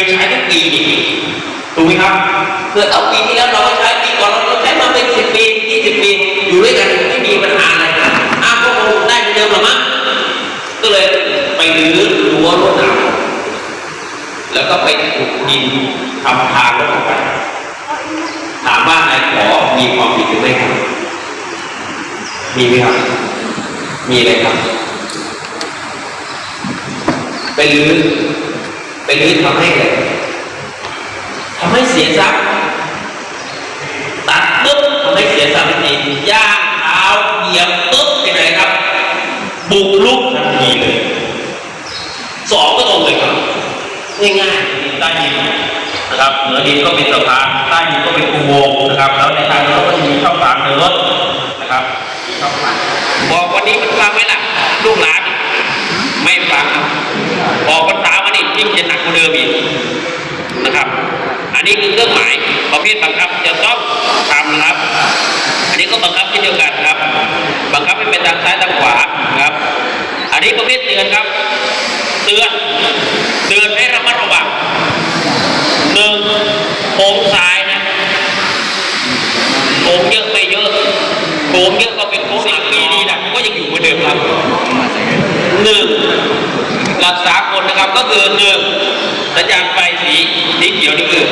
ยใช้ทุกปีถูกไหมครับเกิดเอาปีที่แล้วเราก็ใช้ปีก่อนเราใช้มาเป็นสิบปียี่สิบปีอยู่ด้วยกันไม่มีปัญหาอะไรนะอ้าวก็คงได้เหมือนเดิมหรอมั้งก็เลยไปรื้อรั้วรวดหนามแล้วก็ไปขุดดินทำทางลงไปถามว่านายขอมีความผิดหรือไม่ครับมีไหมครับ มีอะไรครับไปรื้อ ไปรื้อทำให้อะไรทำให้เสียทรัพย์ตัดปุ๊บทำให้เสียทรัพย์ทันทีย่างเท้าเหยียบปุ๊บเป็นไงครับ บุกลุกทันทีเลยสองก็ตรงเลยครับง่ายๆใต้ดินนะครับเหนือดินก็เป็นสะพานใต้ดินก็เป็นอุโมงค์นะครับ แล้วในทางเราก็จะมีช่องทางเดินรถนะครับช่องทางบอกวันนี้มันฟังไหมล่ะลูกหลาน ไม่ฟังครับบอกภาษามันนี่ยิ่งจะหนักกว่าเดิมอีกนะครับ อันนี้คือเครื่องหมายประเภทบังคับจะต้องทำนะครับ อันนี้ก็บังคับเช่นเดียวกันครับ บังคับให้เป็นทางซ้ายทางขวาครับ อันนี้ประเภทเตือนครับ เตือน เตือนให้ระมัดระวังหนึ่งโค้งซ้ายนะโค้งเยอะไปเยอะโค้งเยอะก็เป็นโค้งหลักปีดีนะก็ยังอยู่เหมือนเดิมครับ หนึ่งหลักสากลนะ คือหนึ่งสัญญาณไฟสีสีเขียวนี่คือ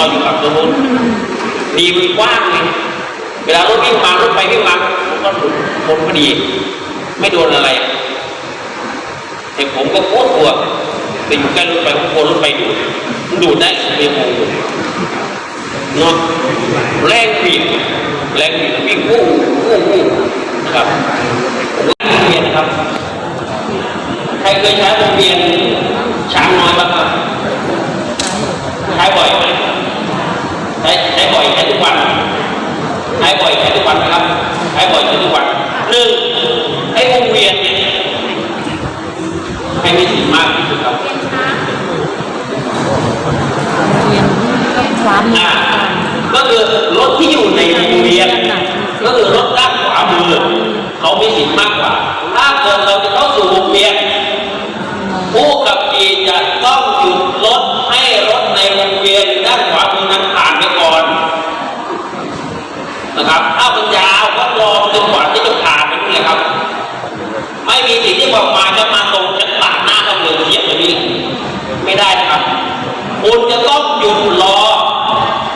อดรออยู่ฝั่งตรงนู้นดีมันกว้างเลยเวลารถวิ่งมารถไปวิ่งมาผมก็คนพอดี ไม่โดนอะไร แต่ผมก็โคตรกลัวไปอยู่ใกล้รถไฟผมกลัวรถไฟดูดดูดได้ไม่มงดูเนาะแรงบีบแรงบีบวิ่งวู้วู้วู้ครับผมก็เรียนครับ ใครเคยใช้วงเวียนช้างน้อยบ้างครับใช้บ่อยไหมใช้ใช้บ่อยใช้ทุกวัน ใช้บ่อยใช้ทุกวันนะครับใช้บ่อยใช้ทุกวันหนึ่งไอ้วงเวียนเนี่ยให้มีสีมากที่สุดครับเรียนต้องความอ่าก็คือรถที่อยู่ในวงเวียนก็คือรถด้านขวามือเขามีสิทธิ์มากกว่า ถ้าเกิดเราีสิ่งที่บอกมาจะมาตรงจะปาดหน้าเขาเลยเทียบแบบนี้ไม่ได้นะครับ คุณจะต้องหยุดรอ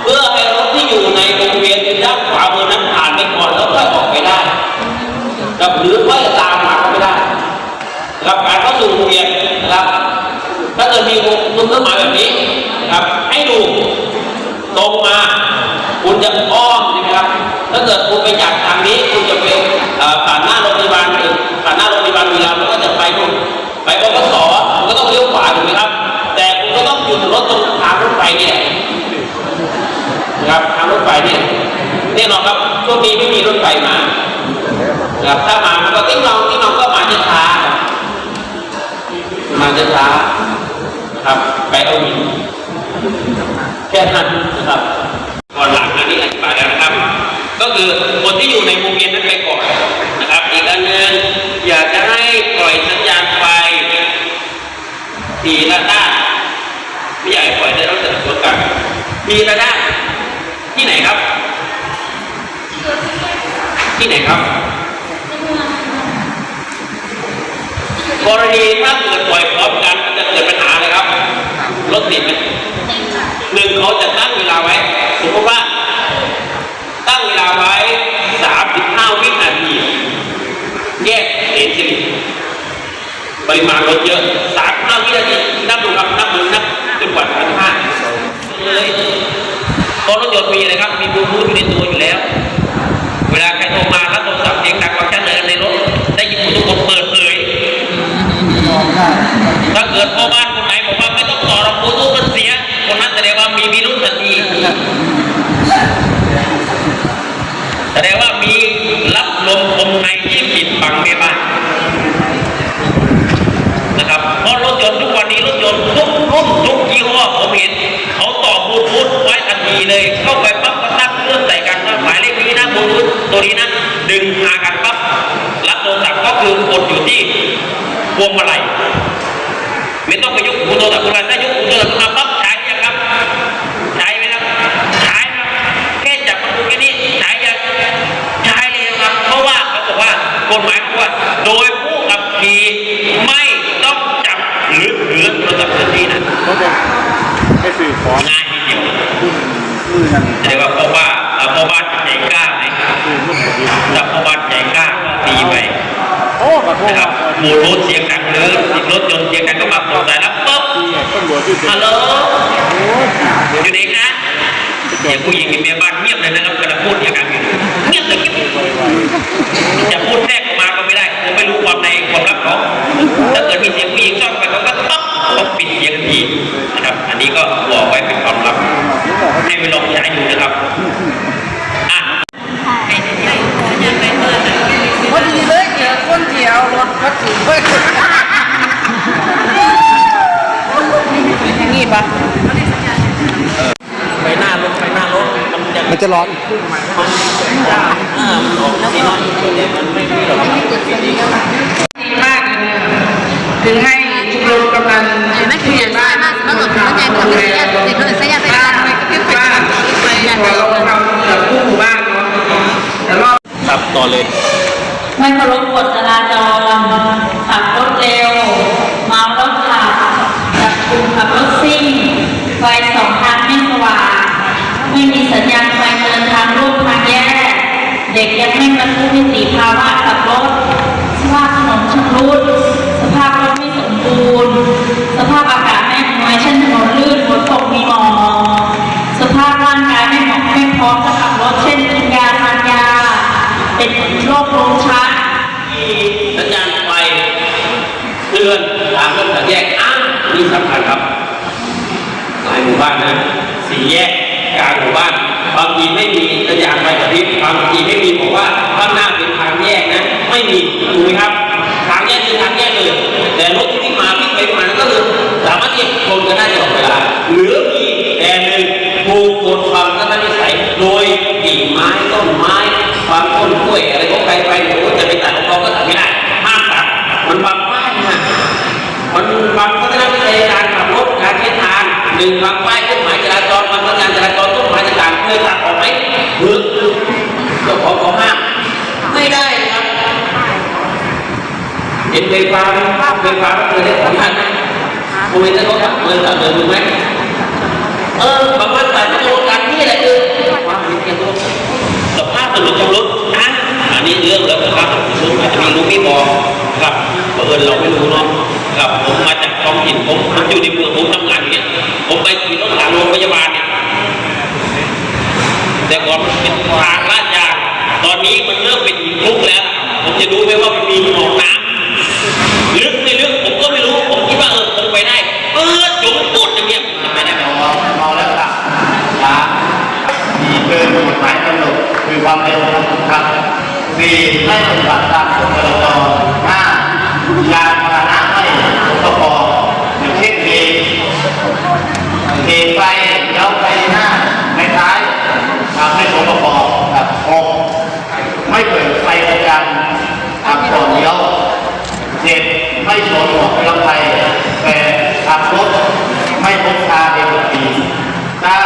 เพื่อให้รถที่อยู่ในวงเวียนด้านขวามือนั้นผ่านไปก่อนแล้วค่อยออกไปได้กับหรือค่อยตามมาก็ไม่ได้รับการเข้าสู่วงเวียนนะครับ ถ้าเกิดมีวงเครื่องหมายแบบนี้นะครับ ให้ดูตรงมา คุณจะอ้อมใช่ไหมครับ ถ้าเกิดคุณไปจาก นะครับทางรถไฟเนี่ยแน่นอนครับช่วงนี้ไม่มีรถไฟมานะครับถ้ามามันก็ติ้งนองติ้งนองก็มาจะช้ามาจะช้านะครับไปเอาหินแค่นั้นนะครับก่อนหลังอันนี้อธิบายแล้วนะครับ ก็คือคนที่อยู่ในวงเวียนนั้นไปก่อนนะครับ อีกอันหนึ่งอยากจะให้ปล่อยสัญญาณไฟทีละด้านไม่อยากปล่อยได้ต้องเกิดตัวกันทีละด้าน ที่ไหนครับ ที่ไหนครับ กรณีถ้าเกิดปล่อยพร้อมกันมันจะเกิดปัญหาเลยครับ รถติดไหมหนึ่งเขาจะตั้งเวลาไว้ สมมติว่า ตั้งเวลาไว้35วินาที แยกเลนสิปริมาณรถเยอะ35วินาทีนับดูครับจนกว่า35เลย เพราะรถยนต์มีอะไรครับ มีบลูทูธอยู่ในตัวอยู่แล้ว เวลาใครโทรมาแล้วโทรศัพท์เสียงดังฟังชัดเลยในรถได้ยินทุกคนเปิดเผยถ้าเกิดพ่อบ้านคนไหน เลยเข้าไปปั๊บก็ตั้งเครื่องใส่กันว่าหมายเลขนี้นะบลูทูธตัวนี้นะดึงหากันปั๊บรับโทรศัพท์ก็คือกดอยู่ที่พวงมาลัยไม่ต้องไปยกหูโทรศัพท์ขึ้นมาถ้ายกหูโทรศัพท์ขึ้นมาปั๊บใช้ยังครับใช้ไหมครับใช้ครับแค่จับมันดูแค่นี้ใช้ยังใช้เลยครับ เพราะว่าเขาบอกว่ากฎหมายบอกว่า โดยผู้ขับขี่ไม่ต้องจับหรือถือโทรศัพท์ทันทีนะ เขาจะไปสื่อของ ง่ายทีเดียว ขึ้นมือนั่น แต่ว่าเพราะว่าเอ่อพ่อบ้านใจกล้าไหม คือลูกของดี ถ้าพ่อบ้านใจกล้าก็ตีไป โอ้กระโปรง นะครับ หมูรถเสียงดังเลยรถยนต์เสียงดังก็มาปลดสายแล้วปุ๊บที่ต้นบัวที่เป็นฮัลโหลอยู่ไหนคะเสียงผู้หญิงกับเมียบ้านเงียบเลยนะครับกำลังพูดอย่างกันอยู่เงียบเลยเงียบจะพูดแทรกออกมาก็ไม่ได้ผมไม่รู้ความในความลับเขาถ้าเกิดมีเสียงผู้หญิงซ่อนไปเขาก็ปั๊บต้องปิดเสียงทันทีนะครับ อันนี้ก็บอกไว้เป็นความลับ ผมบอกว่า ให้ไปลองใช้ดูนะครับอะ พอดีเลยเจอคนเดียวรถก็ถือเพื่อนอย่างนี้ปะ ไปหน้ารถไปหน้ารถมัน จะร้อนอ่ามันออกสีน้ำมันไม่มีหรอกมากถึงให้ชุมรมกำนันไม่คืออย่างว่ามาเมื่อก่อนเขาใจผมเสียเด็กเลยเสียไปบ้าบ้านนไม่ก็คือบ้านพอเราทำกับผู้หมู่บ้านเนาะแต่รอบ ครับต่อเลย ไม่เคารพกฎจราจร ขับรถเร็ว เมารถขับ จับกลุ่มขับรถซิ่ง ไฟสองทางไม่สว่าง ไม่มีสัญญาณไฟเดินทางร่วมทางแยก เด็ก ยังไม่บรรลุนิติภาวะขับรถสภาพถนนชำรุดสภาพรถไม่สมบูรณ์ สภาพอากาศไม่อำนวยเช่นถนนลื่นฝนตกมีหมอกสภาพร่างกายไม่เหมาะไม่พร้อมจะขับรถเช่นกินยาทานยา เป็นโรคลมชักสัญญาณไฟเตือนทางรถแยกอ้างนี่สำคัญครับหลายหมู่บ้านนะสี่แยกกลางหมู่บ้าน บางทีไม่มีสัญญาณไฟกระพริบบางทีไม่มีบอกว่าข้างหน้าเป็นทางแยกนะ ไม่มีถูกไหมครับ ทางแยกคือทางแยกเลย แต่รถที่วิ่งมาวิ่งไปมาก็คือสามารถที่จะชนกันได้ตลอดเวลาหรือมีแต่หนึ่งถูกกดความทัศนวิสัยโดยกิ่งไม้ต้นไม้ความต้นกล้วยอะไรของใครไปหรือจะไปตัดของเขาก็ตัดไม่ได้ห้ามตัดมันบังป้ายนะมันบางพัฒนาวิทยการขับรถการใช้ทางหนึ่งบางป้ายเครื่องหมายจ เคยตัดออกไหมหรือเจ้าของเขาห้ามไม่ได้นะครับเห็นไฟฟ้าไหมไฟฟ้าก็เคยได้ของท่านไหมโอ้ยแล้วก็ขับเงินขับเงินถูกไหมเออบางวันแต่จะโดนกันนี่แหละคือความเห็นแก่ตัวสภาพถนนชำรุดนะอันนี้เรื่องแล้วสภาพถนนชำรุดอาจจะมีรู้ไม่บอกครับเผอิญเราไม่รู้เนาะครับผมมาจากท้องถิ่นผมผมอยู่ในเมืองผมทำงานอย่างเงี้ยผมไปขี่รถผ่านโรงพยาบาลเนี่ย แต่ก่อนมันเป็นทางลาดยาง ตอนนี้มันเริ่มเป็นหินคลุกแล้ว ผมจะรู้ไหมว่ามันมีหนองน้ำลึกไม่ลึกผมก็ไม่รู้ ผมคิดว่าเออคงไปได้ เออจุ่มปุดอย่างเงี้ยไปได้ไหมเมาเมาแล้วครับช้าสี่เกินกฎหมายกำหนดคือความเร็วครับสี่ไม่ปฏิบัติตามกฎจราจรห้ายานพาหนะไม่สกปรกอย่างเช่นเบรกเบรกไฟเลี้ยวไฟหน้าไม่ท้ายทำให้สกปรกครับหกไม่เปิดไฟประจันขับก่อนเลี้ยว เจ็ดไม่สวมหมวกนิรภัยแปดขับรถไม่พกพาเด็กปีเก้า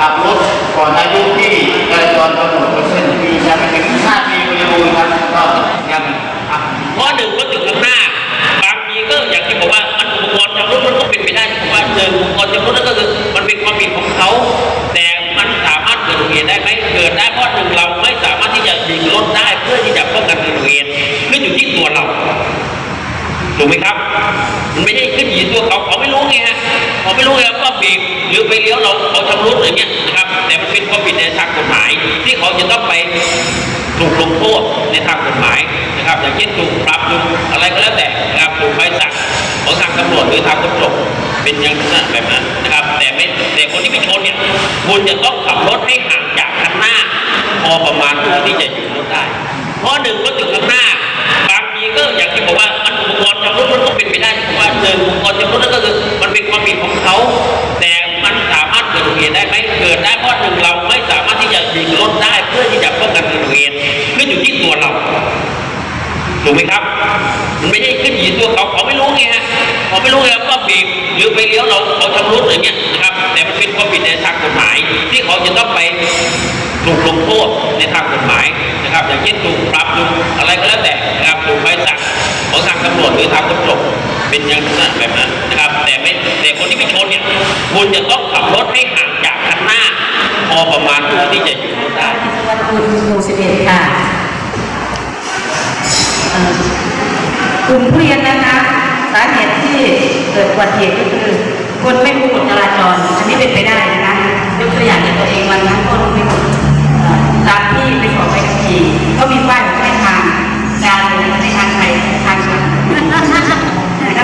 ขับรถก่อนอายุที่จราจรกำหนดเช่นคือยังไม่ถึงห้าปีบริบูรณ์ครับก็ยังอะ ข้อหนึ่งก็ถึงข้างหน้า บางทีก็อย่างที่บอกว่ามันอุปกรณ์ชำรุดมันก็เป็นไปได้เพราะว่าหนึ่งอุปกรณ์ชำรุดนั่นก็คือมันเป็นความผิดของเขา แต่มันสามารถเกิดอุบัติเหตุได้ไหมเกิดได้เพราะหนึ่งเราไม่สามารถที่จะยิงรถได้เพื่อที่จะป้องกันอุบัติเหตุขึ้นอยู่ที่ตัวเรา ถูกไหมครับ มันไม่ได้ขึ้นอยู่ที่ตัวเขาเขาไม่รู้ไงฮะเขา ไม่รู้ไงว่าเบรกหรือไปเลี้ยวเราเขาชำรุดอย่างเงี้ยนะครับ แต่มันเป็นความผิดในทางกฎหมาย ที่เขาจะต้องไปถูกลงโทษในทางกฎหมายนะครับ อย่างเช่นถูกปรับถูกอะไรก็แล้วแต่นะครับถูกใบสั่งของทางตำรวจหรือทางขนส่งเป็นอย่างนั้นแบบนั้นนะครับ แต่ไม่แต่คนที่ไปชนเนี่ยคุณจะต้องขับรถให้ห่างจากคันหน้า พอประมาณเพื่อที่จะหยุดรถได้ เพราะหนึ่งรถถึงข้างหน้าบา ก็อย่างที่บอกว่ามันอุปกรณ์ชำรุดมันก็เป็นไปได้เพราะว่าหนึ่งอุปกรณ์ชำรุดนั่นก็คือมันเป็นความผิดของเขา แต่มันสามารถเกิดอุบัติเหตุได้ไหมเกิดได้เพราะหนึ่งเราไม่สามารถที่จะยิงรถได้เพื่อที่จะป้องกันอุบัติเหตุขึ้นอยู่ที่ตัวเราถูกไหมครับมันไม่ได้ขึ้นอยู่ที่ตัวเขาเขาไม่รู้ไงฮะเขาไม่รู้ไงว่าเบรกหรือไปเลี้ยวเราเขาชำรุดอย่างเงี้ยนะครับ แต่มันเป็นความผิดในทางกฎหมาย ที่เขาจะต้องไปถูกลงโทษในทางกฎหมาย นะครับอย่างเช่นถูกปรับถูกอะไรก็แล้วแต่นะครับถูกใบสั่งของทางตำรวจหรือทางขนส่งเป็นอย่างนั้นแบบนั้นนะครับ แต่ไม่แต่คนที่ไปชนเนี่ยคุณจะต้องขับรถให้ห่างจากคันหน้า พอประมาณเพื่อที่จะหยุดรถได้วันคุณหมู่สิบเอ็ดค่ะกลุ่มผู้เรียนนะคะสาเหตุที่เกิดอุบัติเหตุก็คือคนไม่รู้กฎจราจรอันนี้เป็นไปได้นะคะยกตัวอย่างตัวเองวันนั้นคนไม่รู้ตามที่ไปสีก็มีป้ายบอกให้ทางการเดินในทางไทยทางชัน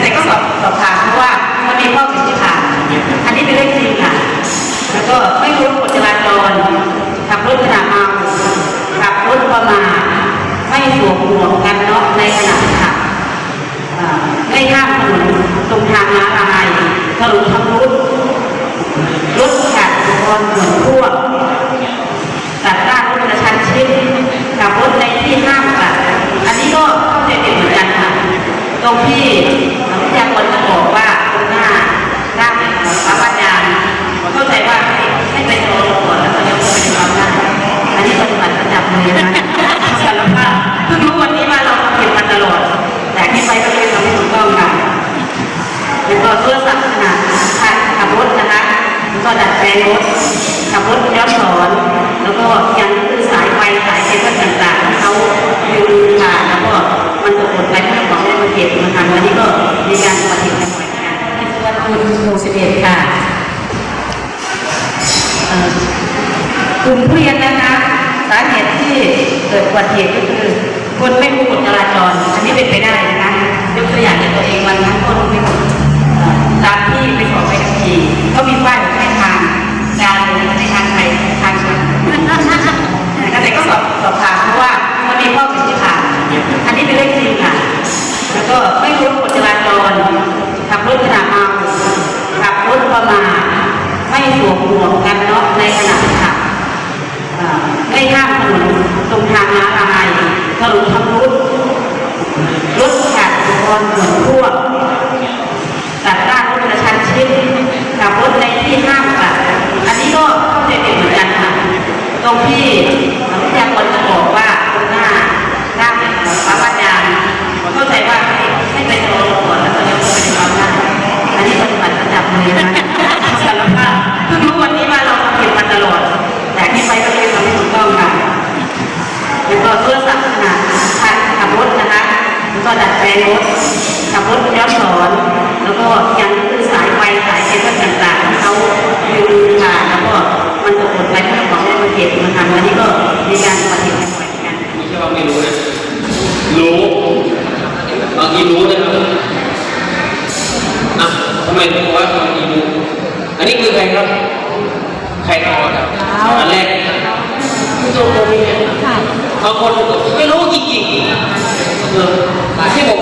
แต่ก็สอบสอบถามเพราะว่ามันมีข้อผิดที่ผ่านอันนี้เป็นเรื่องจริงค่ะ แล้วก็ไม่รู้กฎจราจรขับรถขณะเมาขับรถประมาทไม่สวมหมวกกันน็อกในขณะขับอ่าไม่ข้ามถนนตรงทางม้าลายถนนชำรุดรถขาดอุปกรณ์ส่วนควบตัดหน้ารถกระชั้นชิดขับรถในที่ห้ามตัดอันนี้ก็เข้าใจผิดเหมือนกันค่ะ ตรง ที่วิทยากรจะบอกว่าตรงหน้าหน้าพระปัญญาเข้าใจว่าให้ไปรอก่อนแล้วก็ยังคงไปทำได้อันนี้ปฏิบัติประจำเลยนะสารภาพเพิ่งรู้วันนี้ว่าเราทำผิดมาตลอด แต่ที่ไปก็ไม่ทำให้ถูกต้องค่ะแล้วก็โทรศัพท์ขนาดขับรถนะคะแล้วก็ดัดแปลงรถขับรถย้อนสอน แล้วก็ยังคือสายไฟสายเคเบิลต่างๆเขา 11นะคะวันนี้ก็มีการตรวจเหตุกันหน่อยนะคะที่ตัวคุณหมู่11 ค่ะกลุ่มผู้เรียนนะคะ สาเหตุที่เกิดอุบัติเหตุก็คือคนไม่รู้กฎจราจรอันนี้เป็นไปได้นะคะยกตัวอย่างในตัวเองวันนั้นคนไม่รู้ตามที่ไปสอบไปทับทีก็มีป้ายให้ทางการในทางไทยทางชนแต่ก็สอบสอบถามเพราะว่ามันมีข้อผิดที่ขาดอันนี้เป็นเรื่องจริงค่ะ แล้วก็ไม่รู้กฎจราจรขับรถขณะเมาขับรถประมาทไม่สวมหมวกกันน็อกในขณะขับไม่ข้ามถนนตรงทางม้าลายถนนชำรุดรถขาดอุปกรณ์ส่วนควบตัดหน้ารถกระชั้นชิดขับรถในที่ห้ามตัดอันนี้ก็เข้าใจเหมือนกันค่ะตรงที่วิทยากรจะบอกว่าตรงหน้าหน้าพระปัญญาเข้าใจว่าให้ ก็โทรศัพท์ขนาดขับรถนะคะแล้วก็ดัดแปลงรถขับรถย้อนสอนแล้วก็ยังคือสายไฟสายเคเบิลต่างๆที่เขาดึงขาดแล้วก็มันตกหล่นไปเพื่อของได้มาเก็บมาทำวันนี้ก็มีการปฏิบัติกันไม่ใช่ว่าไม่รู้นะรู้บางทีรู้นะครับอะทำไมถึงว่าบางทีรู้อันนี้คือใครครับใครทำครับอันแรกผู้ชมตัวนี้ เนี่ยบางคนไม่รู้จริงๆเออที่บอ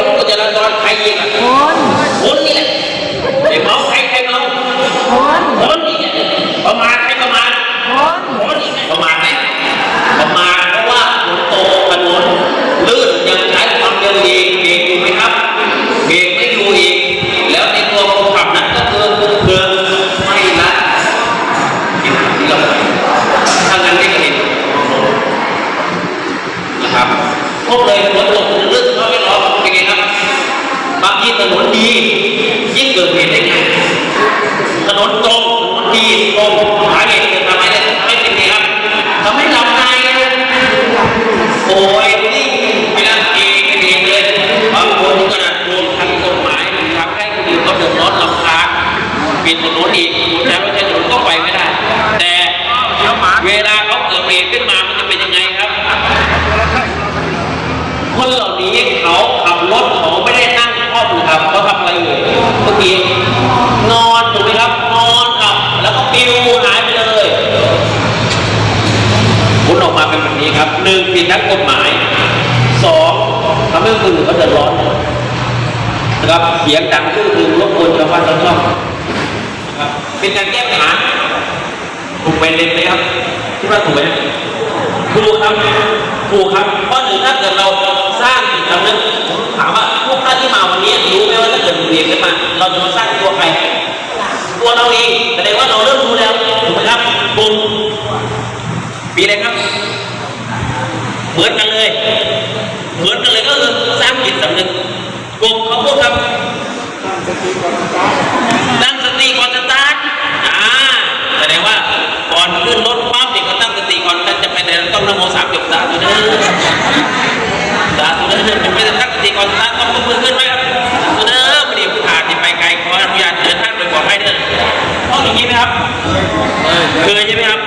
เขารู้กฎจราจรใครยิงอะคนคนนี่แหละไอ้เมาใครใครเมาคนคน บกวนชาวบ้านชาวช่องนะครับเป็นการแก้ปัญหาถูกไปเลยไหมครับที่ว่าถูกไหมถูกครับถูกครับเพราะหนึ่งถ้าเกิดเราสร้างจิตสำนึกถามว่าพวกท่านที่มาวันนี้รู้ไหมว่าถ้าเกิดเรียนขึ้นมาเราจะมาสร้างตัวใครตัวเราเองแสดงว่าเราเริ่มรู้แล้วถูกไหมครับปุ่มปีอะไรครับเหมือนกันเลย เหมือนกันเลยก็คือสร้างจิตสำนึกกลุ่มเขาพูดครับ ตั้งสติก่อนสตาร์ทอ่าแสดงว่าก่อนขึ้นรถปั๊บเด็กก็ตั้งสติก่อนท่านจะไปไหนต้องนโมสามจบสาธุเด้อสาธุเด้อไม่ได้ตั้งสติก่อนสตาร์ทต้องยกมือขึ้นไหมครับสาธุเด้อพอดีผู้ขาดที่ไปไกลขออนุญาตเดินทางโดยปลอดภัยเด้อต้องอย่างนี้ไหมครับเคยใช่ไหมครับ